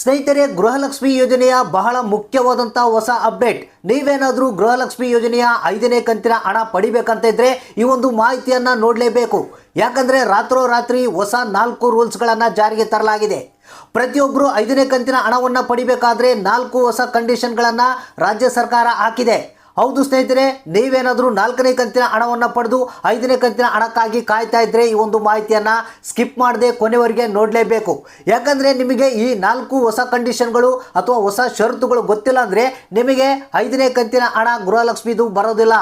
ಸ್ನೇಹಿತರೆ, ಗೃಹಲಕ್ಷ್ಮಿ ಯೋಜನೆಯ ಬಹಳ ಮುಖ್ಯವಾದಂಥ ಹೊಸ ಅಪ್ಡೇಟ್. ನೀವೇನಾದರೂ ಗೃಹಲಕ್ಷ್ಮಿ ಯೋಜನೆಯ ಐದನೇ ಕಂತಿನ ಹಣ ಪಡಿಬೇಕಂತ ಇದ್ರೆ ಈ ಒಂದು ಮಾಹಿತಿಯನ್ನು ನೋಡಲೇಬೇಕು. ಯಾಕಂದರೆ ರಾತ್ರೋರಾತ್ರಿ ಹೊಸ ನಾಲ್ಕು ರೂಲ್ಸ್ಗಳನ್ನು ಜಾರಿಗೆ ತರಲಾಗಿದೆ. ಪ್ರತಿಯೊಬ್ಬರು ಐದನೇ ಕಂತಿನ ಹಣವನ್ನು ಪಡಿಬೇಕಾದ್ರೆ ನಾಲ್ಕು ಹೊಸ ಕಂಡೀಷನ್ಗಳನ್ನು ರಾಜ್ಯ ಸರ್ಕಾರ ಹಾಕಿದೆ. ಹೌದು ಸ್ನೇಹಿತರೆ, ನೀವೇನಾದರೂ ನಾಲ್ಕನೇ ಕಂತಿನ ಹಣವನ್ನು ಪಡೆದು ಐದನೇ ಕಂತಿನ ಹಣಕ್ಕಾಗಿ ಕಾಯ್ತಾ ಇದ್ದರೆ ಈ ಒಂದು ಮಾಹಿತಿಯನ್ನು ಸ್ಕಿಪ್ ಮಾಡದೆ ಕೊನೆವರೆಗೆ ನೋಡಲೇಬೇಕು. ಯಾಕಂದರೆ ನಿಮಗೆ ಈ ನಾಲ್ಕು ಹೊಸ ಕಂಡೀಷನ್ಗಳು ಅಥವಾ ಹೊಸ ಷರತ್ತುಗಳು ಗೊತ್ತಿಲ್ಲ ಅಂದರೆ ನಿಮಗೆ ಐದನೇ ಕಂತಿನ ಹಣ ಗೃಹಲಕ್ಷ್ಮಿದು ಬರೋದಿಲ್ಲ.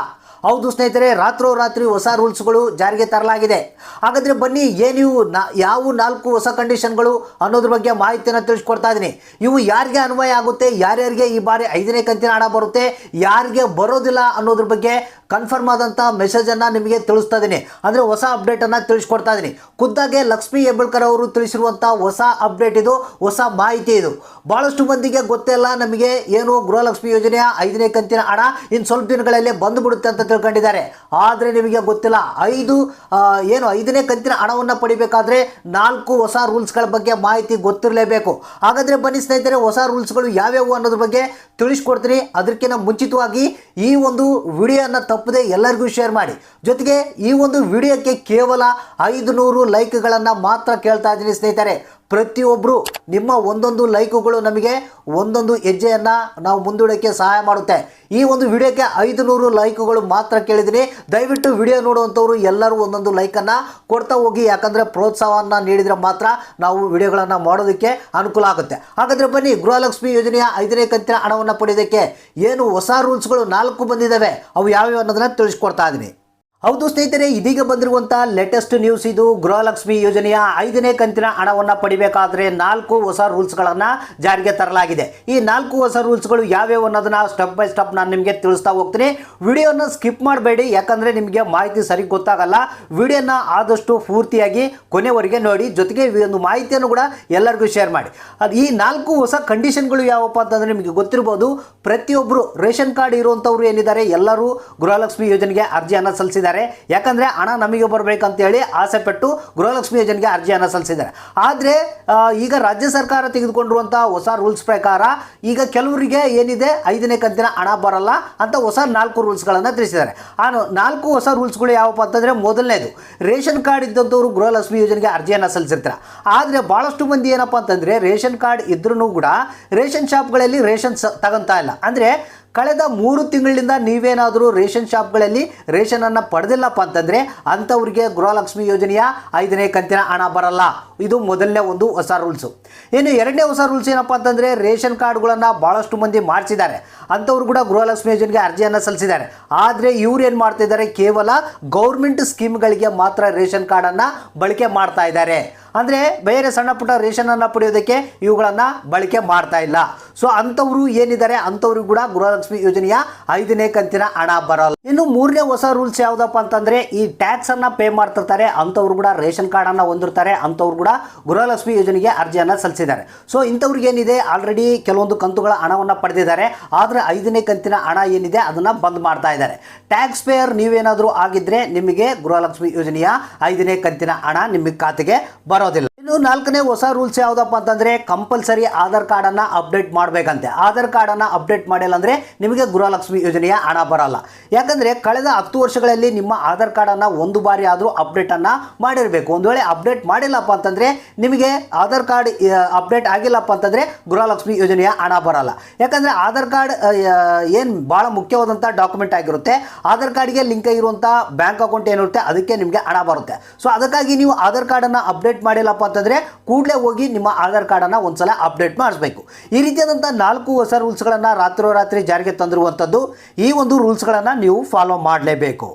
ಹೌದು ಸ್ನೇಹಿತರೆ ರಾತ್ರೋರಾತ್ರಿ ಹೊಸ ರೂಲ್ಸ್ಗಳು ಜಾರಿಗೆ ತರಲಾಗಿದೆ. ಹಾಗಾದರೆ ಬನ್ನಿ ಏನಿವು ನಾ, ಯಾವ ನಾಲ್ಕು ಹೊಸ ಕಂಡೀಷನ್ಗಳು ಅನ್ನೋದ್ರ ಬಗ್ಗೆ ಮಾಹಿತಿಯನ್ನು ತಿಳಿಸ್ಕೊಡ್ತಾ ಇದ್ದೀನಿ ಇವು ಯಾರಿಗೆ ಅನ್ವಯ ಆಗುತ್ತೆ? ಯಾರ್ಯಾರಿಗೆ ಈ ಬಾರಿ ಐದನೇ ಕಂತಿನ ಹಣ ಬರುತ್ತೆ? ಯಾರಿಗೆ ಬರೋದಿಲ್ಲ ಅನ್ನೋದ್ರ ಬಗ್ಗೆ ಕನ್ಫರ್ಮ್ ಆದಂಥ ಮೆಸೇಜನ್ನು ನಿಮಗೆ ತಿಳಿಸ್ತಾ ಇದ್ದೀನಿ ಅಂದರೆ ಹೊಸ ಅಪ್ಡೇಟನ್ನು ತಿಳಿಸ್ಕೊಡ್ತಾ ಇದ್ದೀನಿ ಖುದ್ದಾಗೆ ಲಕ್ಷ್ಮೀ ಹೆಬ್ಬಳ್ಕರ್ ಅವರು ತಿಳಿಸಿರುವಂಥ ಹೊಸ ಅಪ್ಡೇಟ್ ಇದು, ಹೊಸ ಮಾಹಿತಿ ಇದು. ಭಾಳಷ್ಟು ಮಂದಿಗೆ ಗೊತ್ತಿಲ್ಲ ನಮಗೆ ಏನು ಗೃಹಲಕ್ಷ್ಮಿ ಯೋಜನೆಯ ಐದನೇ ಕಂತಿನ ಹಣ ಇನ್ನು ಸ್ವಲ್ಪ ದಿನಗಳಲ್ಲಿ ಬಂದುಬಿಡುತ್ತೆ ಅಂತ ತಿಳ್ಕೊಂಡಿದ್ದಾರೆ. ಆದರೆ ನಿಮಗೆ ಗೊತ್ತಿಲ್ಲ, ಐದು ಏನು ಐದನೇ ಕಂತಿನ ಹಣವನ್ನು ಪಡಿಬೇಕಾದ್ರೆ ನಾಲ್ಕು ಹೊಸ ರೂಲ್ಸ್ಗಳ ಬಗ್ಗೆ ಮಾಹಿತಿ ಗೊತ್ತಿರಲೇಬೇಕು. ಹಾಗಾದರೆ ಬನ್ನಿ ಸ್ನೇಹಿತರೆ, ಹೊಸ ರೂಲ್ಸ್ಗಳು ಯಾವ್ಯಾವು ಅನ್ನೋದ್ರ ಬಗ್ಗೆ ತಿಳಿಸ್ಕೊಡ್ತೀನಿ. ಅದಕ್ಕಿಂತ ಮುಂಚಿತವಾಗಿ ಈ ಒಂದು ವಿಡಿಯೋನ ತಪ್ಪದೆ ಎಲ್ಲರಿಗೂ ಶೇರ್ ಮಾಡಿ. ಜೊತೆಗೆ ಈ ಒಂದು ವಿಡಿಯೋಕ್ಕೆ ಕೇವಲ ಐದು ನೂರು ಲೈಕ್ಗಳನ್ನು ಮಾತ್ರ ಕೇಳ್ತಾ ಇದ್ದೀನಿ ಸ್ನೇಹಿತರೆ. ಪ್ರತಿಯೊಬ್ಬರು ನಿಮ್ಮ ಒಂದೊಂದು ಲೈಕುಗಳು ನಮಗೆ ಒಂದೊಂದು ಹೆಜ್ಜೆಯನ್ನು ನಾವು ಮುಂದೂಡೋಕ್ಕೆ ಸಹಾಯ ಮಾಡುತ್ತೆ. ಈ ಒಂದು ವಿಡಿಯೋಕ್ಕೆ ಐದು ನೂರು ಲೈಕುಗಳು ಮಾತ್ರ ಕೇಳಿದ್ದೀನಿ ದಯವಿಟ್ಟು ವಿಡಿಯೋ ನೋಡುವಂಥವ್ರು ಎಲ್ಲರೂ ಒಂದೊಂದು ಲೈಕನ್ನು ಕೊಡ್ತಾ ಹೋಗಿ. ಯಾಕಂದರೆ ಪ್ರೋತ್ಸಾಹವನ್ನು ನೀಡಿದರೆ ಮಾತ್ರ ನಾವು ವಿಡಿಯೋಗಳನ್ನು ಮಾಡೋದಕ್ಕೆ ಅನುಕೂಲ ಆಗುತ್ತೆ. ಹಾಗಾದರೆ ಬನ್ನಿ, ಗೃಹಲಕ್ಷ್ಮಿ ಯೋಜನೆಯ ಐದನೇ ಕಂತಿನ ಹಣವನ್ನು ಪಡೆಯೋದಕ್ಕೆ ಏನು ಹೊಸ ರೂಲ್ಸ್ಗಳು ನಾಲ್ಕು ಬಂದಿದ್ದಾವೆ ಅವು ಯಾವ್ಯಾವ ಅನ್ನೋದನ್ನು ತಿಳಿಸ್ಕೊಡ್ತಾ ಇದ್ದೀನಿ ಹೌದು ಸ್ನೇಹಿತರೆ, ಇದೀಗ ಬಂದಿರುವಂತಹ ಲೇಟೆಸ್ಟ್ ನ್ಯೂಸ್ ಇದು ಗೃಹಲಕ್ಷ್ಮಿ ಯೋಜನೆಯ ಐದನೇ ಕಂತಿನ ಹಣವನ್ನು ಪಡಿಬೇಕಾದ್ರೆ ನಾಲ್ಕು ಹೊಸ ರೂಲ್ಸ್ಗಳನ್ನು ಜಾರಿಗೆ ತರಲಾಗಿದೆ. ಈ ನಾಲ್ಕು ಹೊಸ ರೂಲ್ಸ್ಗಳು ಯಾವ್ಯಾವ ಅನ್ನೋದನ್ನ ಸ್ಟೆಪ್ ಬೈ ಸ್ಟೆಪ್ ನಾನು ನಿಮಗೆ ತಿಳಿಸ್ತಾ ಹೋಗ್ತೀನಿ. ವಿಡಿಯೋನ ಸ್ಕಿಪ್ ಮಾಡಬೇಡಿ, ಯಾಕಂದ್ರೆ ನಿಮಗೆ ಮಾಹಿತಿ ಸರಿ ಗೊತ್ತಾಗಲ್ಲ. ವಿಡಿಯೋನ ಆದಷ್ಟು ಪೂರ್ತಿಯಾಗಿ ಕೊನೆವರೆಗೆ ನೋಡಿ. ಜೊತೆಗೆ ಈ ಒಂದು ಮಾಹಿತಿಯನ್ನು ಕೂಡ ಎಲ್ಲರಿಗೂ ಶೇರ್ ಮಾಡಿ. ಅದು ಈ ನಾಲ್ಕು ಹೊಸ ಕಂಡೀಷನ್ಗಳು ಯಾವಪ್ಪ ಅಂತಂದ್ರೆ ನಿಮಗೆ ಗೊತ್ತಿರ್ಬೋದು ಪ್ರತಿಯೊಬ್ಬರು ರೇಷನ್ ಕಾರ್ಡ್ ಇರುವಂಥವ್ರು ಏನಿದ್ದಾರೆ, ಎಲ್ಲರೂ ಗೃಹಲಕ್ಷ್ಮಿ ಯೋಜನೆಗೆ ಅರ್ಜಿಯನ್ನು ಸಲ್ಲಿಸಿದ್ದಾರೆ. ಯಾಕಂದರೆ ಹಣ ನಮಗೆ ಬರಬೇಕಂತೇಳಿ ಆಸೆ ಪಟ್ಟು ಗೃಹಲಕ್ಷ್ಮಿ ಯೋಜನೆಗೆ ಅರ್ಜಿಯನ್ನು ಸಲ್ಲಿಸಿದ್ದಾರೆ. ಆದರೆ ಈಗ ರಾಜ್ಯ ಸರ್ಕಾರ ತೆಗೆದುಕೊಂಡಿರುವಂಥ ಹೊಸ ರೂಲ್ಸ್ ಪ್ರಕಾರ ಈಗ ಕೆಲವರಿಗೆ ಏನಿದೆ, ಐದನೇ ಕಂತಿನ ಹಣ ಬರಲ್ಲ ಅಂತ ಹೊಸ ನಾಲ್ಕು ರೂಲ್ಸ್ಗಳನ್ನು ತಿಳಿಸಿದ್ದಾರೆ. ಆ ನಾಲ್ಕು ಹೊಸ ರೂಲ್ಸ್ಗಳು ಯಾವಪ್ಪ ಅಂತಂದರೆ ಮೊದಲನೇದು, ರೇಷನ್ ಕಾರ್ಡ್ ಇದ್ದಂಥವ್ರು ಗೃಹಲಕ್ಷ್ಮಿ ಯೋಜನೆಗೆ ಅರ್ಜಿಯನ್ನು ಸಲ್ಲಿಸಿರ್ತಾರೆ. ಆದರೆ ಭಾಳಷ್ಟು ಮಂದಿ ಏನಪ್ಪ ಅಂತಂದರೆ ರೇಷನ್ ಕಾರ್ಡ್ ಇದ್ರೂ ಕೂಡ ರೇಷನ್ ಶಾಪ್ಗಳಲ್ಲಿ ರೇಷನ್ ಸ ತಗೊಂತಾ ಇಲ್ಲ. ಅಂದರೆ ಕಳೆದ ಮೂರು ತಿಂಗಳಿಂದ ನೀವೇನಾದರೂ ರೇಷನ್ ಶಾಪ್ಗಳಲ್ಲಿ ರೇಷನನ್ನು ಪಡೆದಿಲ್ಲಪ್ಪ ಅಂತಂದರೆ ಅಂಥವ್ರಿಗೆ ಗೃಹಲಕ್ಷ್ಮಿ ಯೋಜನೆಯ ಐದನೇ ಕಂತಿನ ಹಣ ಬರಲ್ಲ. ಇದು ಮೊದಲನೇ ಒಂದು ಹೊಸ ರೂಲ್ಸು ಇನ್ನು ಎರಡನೇ ಹೊಸ ರೂಲ್ಸ್ ಏನಪ್ಪ ಅಂತಂದರೆ ರೇಷನ್ ಕಾರ್ಡ್ಗಳನ್ನು ಭಾಳಷ್ಟು ಮಂದಿ ಮಾಡಿಸಿದ್ದಾರೆ. ಅಂಥವ್ರು ಕೂಡ ಗೃಹಲಕ್ಷ್ಮಿ ಯೋಜನೆಗೆ ಅರ್ಜಿಯನ್ನು ಸಲ್ಲಿಸಿದ್ದಾರೆ. ಆದರೆ ಇವ್ರು ಏನು ಮಾಡ್ತಿದ್ದಾರೆ? ಕೇವಲ ಗೌರ್ಮೆಂಟ್ ಸ್ಕೀಮ್ಗಳಿಗೆ ಮಾತ್ರ ರೇಷನ್ ಕಾರ್ಡನ್ನು ಬಳಕೆ ಮಾಡ್ತಾ ಇದ್ದಾರೆ. ಅಂದರೆ ಬೇರೆ ಸಣ್ಣ ಪುಟ್ಟ ರೇಷನನ್ನು ಪಡೆಯೋದಕ್ಕೆ ಇವುಗಳನ್ನು ಬಳಕೆ ಮಾಡ್ತಾ ಇಲ್ಲ. ಸೊ ಅಂಥವರು ಏನಿದ್ದಾರೆ? ಅಂಥವ್ರಿಗೂ ಕೂಡ ಗೃಹಲಕ್ಷ್ಮಿ ಯೋಜನೆಯ ಐದನೇ ಕಂತಿನ ಹಣ ಬರೋಲ್ಲ. ಇನ್ನು ಮೂರನೇ ಹೊಸ ರೂಲ್ಸ್ ಯಾವುದಪ್ಪ ಅಂತಂದರೆ, ಈ ಟ್ಯಾಕ್ಸನ್ನು ಪೇ ಮಾಡ್ತಿರ್ತಾರೆ, ಅಂಥವ್ರು ಕೂಡ ರೇಷನ್ ಕಾರ್ಡನ್ನು ಹೊಂದಿರ್ತಾರೆ, ಅಂಥವ್ರು ಕೂಡ ಗೃಹಲಕ್ಷ್ಮಿ ಯೋಜನೆಗೆ ಅರ್ಜಿಯನ್ನು ಸಲ್ಲಿಸಿದ್ದಾರೆ. ಸೊ ಇಂಥವ್ರಿಗೆ ಏನಿದೆ? ಆಲ್ರೆಡಿ ಕೆಲವೊಂದು ಕಂತುಗಳ ಹಣವನ್ನು ಪಡೆದಿದ್ದಾರೆ. ಆದರೆ ಐದನೇ ಕಂತಿನ ಹಣ ಏನಿದೆ? ಅದನ್ನು ಬಂದ್ ಮಾಡ್ತಾ ಇದ್ದಾರೆ. ಟ್ಯಾಕ್ಸ್ ಪೇಯರ್ ನೀವೇನಾದರೂ ಆಗಿದ್ದರೆ ನಿಮಗೆ ಗೃಹಲಕ್ಷ್ಮಿ ಯೋಜನೆಯ ಐದನೇ ಕಂತಿನ ಹಣ ನಿಮಗೆ ಖಾತೆಗೆ ಬರೋದಿಲ್ಲ ಇನ್ನು ನಾಲ್ಕನೇ ಹೊಸ ರೂಲ್ಸ್ ಯಾವುದಪ್ಪ ಅಂತಂದರೆ ಕಂಪಲ್ಸರಿ ಆಧಾರ್ ಕಾರ್ಡನ್ನು ಅಪ್ಡೇಟ್ ಮಾಡಬೇಕಂತೆ. ಆಧಾರ್ ಕಾರ್ಡನ್ನು ಅಪ್ಡೇಟ್ ಮಾಡಿಲ್ಲ ಅಂದರೆ ನಿಮಗೆ ಗೃಹಲಕ್ಷ್ಮಿ ಯೋಜನೆಯ ಹಣ ಬರಲ್ಲ. ಯಾಕಂದರೆ ಕಳೆದ ಹತ್ತು ವರ್ಷಗಳಲ್ಲಿ ನಿಮ್ಮ ಆಧಾರ್ ಕಾರ್ಡನ್ನು ಒಂದು ಬಾರಿ ಆದರೂ ಅಪ್ಡೇಟನ್ನು ಮಾಡಿರಬೇಕು. ಒಂದು ವೇಳೆ ಅಪ್ಡೇಟ್ ಮಾಡಿಲ್ಲಪ್ಪ ಅಂತಂದರೆ ನಿಮಗೆ ಆಧಾರ್ ಕಾರ್ಡ್ ಅಪ್ಡೇಟ್ ಆಗಿಲ್ಲಪ್ಪ ಅಂತಂದರೆ ಗೃಹಲಕ್ಷ್ಮಿ ಯೋಜನೆಯ ಹಣ ಬರಲ್ಲ. ಯಾಕಂದರೆ ಆಧಾರ್ ಕಾರ್ಡ್ ಏನು ಭಾಳ ಮುಖ್ಯವಾದಂಥ ಡಾಕ್ಯುಮೆಂಟ್ ಆಗಿರುತ್ತೆ. ಆಧಾರ್ ಕಾರ್ಡ್ಗೆ ಲಿಂಕ್ ಆಗಿರುವಂಥ ಬ್ಯಾಂಕ್ ಅಕೌಂಟ್ ಏನಿರುತ್ತೆ, ಅದಕ್ಕೆ ನಿಮಗೆ ಹಣ ಬರುತ್ತೆ. ಸೊ ಅದಕ್ಕಾಗಿ ನೀವು ಆಧಾರ್ ಕಾರ್ಡನ್ನು ಅಪ್ಡೇಟ್ ಮಾಡಿಲ್ಲಪ್ಪ ಅಂತಂದರೆ ಕೂಡಲೇ ಹೋಗಿ ನಿಮ್ಮ ಆಧಾರ್ ಕಾರ್ಡನ್ನು ಒಂದ್ಸಲ ಅಪ್ಡೇಟ್ ಮಾಡಿಸ್ಬೇಕು. ಈ ರೀತಿಯಾದಂಥ ನಾಲ್ಕು ಹೊಸ ರೂಲ್ಸ್ಗಳನ್ನು ರಾತ್ರೋರಾತ್ರಿ ಜಾರಿಗೆ ತಂದಿರುವಂಥದ್ದು ಈ ಒಂದು ರೂಲ್ಸ್ಗಳನ್ನು ನೀವು ಫಾಲೋ ಮಾಡಲೇಬೇಕು.